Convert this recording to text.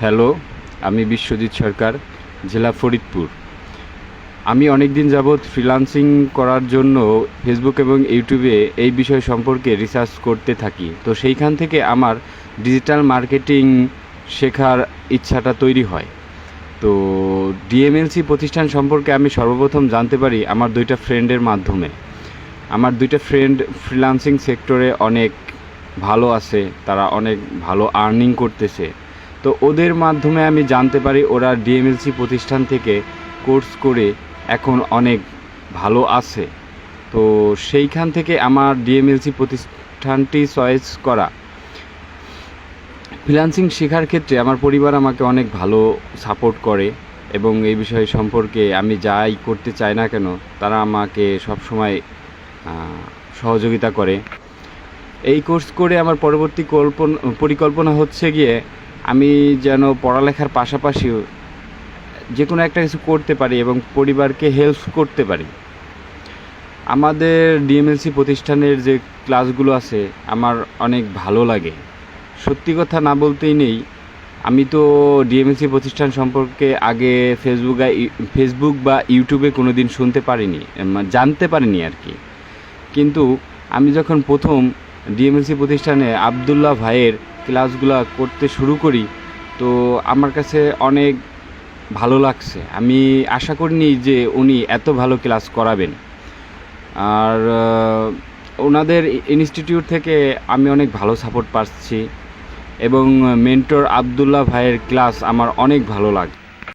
Hello, আমি বিশ্বজিৎ সরকার, জেলা ফরিদপুর। আমি অনেক দিন যাবৎ ফ্রিলান্সিং করার জন্য ফেসবুক এবং ইউটিউবে এই বিষয় সম্পর্কে রিসার্চ করতে থাকি। তো সেইখান থেকে আমার ডিজিটাল মার্কেটিং শেখার ইচ্ছাটা তৈরি হয়। তো ডিএমএলসি প্রতিষ্ঠান সম্পর্কে আমি সর্বপ্রথম জানতে পারি আমার দুইটা ফ্রেন্ডের মাধ্যমে। আমার দুইটা ফ্রেন্ড ফ্রিলান্সিং সেক্টরে অনেক ভালো আছে, তারা অনেক ভালো আর্নিং করতেছে। তো ওদের মাধ্যমে আমি জানতে পারি ওরা ডিএমএলসি প্রতিষ্ঠান থেকে কোর্স করে এখন অনেক ভালো আছে। তো সেইখান থেকে আমার ডিএমএলসি প্রতিষ্ঠানটি চয়েস করা। ফ্রিলান্সিং শেখার ক্ষেত্রে আমার পরিবার আমাকে অনেক ভালো সাপোর্ট করে এবং এই বিষয় সম্পর্কে আমি যাই করতে চাই না কেন, তারা আমাকে সবসময় সহযোগিতা করে। এই কোর্স করে আমার পরবর্তী কল্পনা, পরিকল্পনা হচ্ছে গিয়ে আমি যেন পড়ালেখার পাশাপাশিও যে কোনো একটা কিছু করতে পারি এবং পরিবারকে হেল্প করতে পারি। আমাদের ডিএমএলসি প্রতিষ্ঠানের যে ক্লাসগুলো আছে, আমার অনেক ভালো লাগে। সত্যি কথা না বলতেই নেই, আমি তো ডিএমএলসি প্রতিষ্ঠান সম্পর্কে আগে ফেসবুক ফেসবুক বা ইউটিউবে কোনো দিন শুনতে পারিনি জানতে পারিনি আর কি। কিন্তু আমি যখন প্রথম ডিএমএলসি প্রতিষ্ঠানে আবদুল্লাহ ভাইয়ের ক্লাসগুলো করতে শুরু করি, তো আমার কাছে অনেক ভালো লাগছে। আমি আশা করিনি যে উনি এত ভালো ক্লাস করাবেন। আর ওনাদের ইনস্টিটিউট থেকে আমি অনেক ভালো সাপোর্ট পাচ্ছি এবং মেন্টর আবদুল্লাহ ভাইয়ের ক্লাস আমার অনেক ভালো লাগে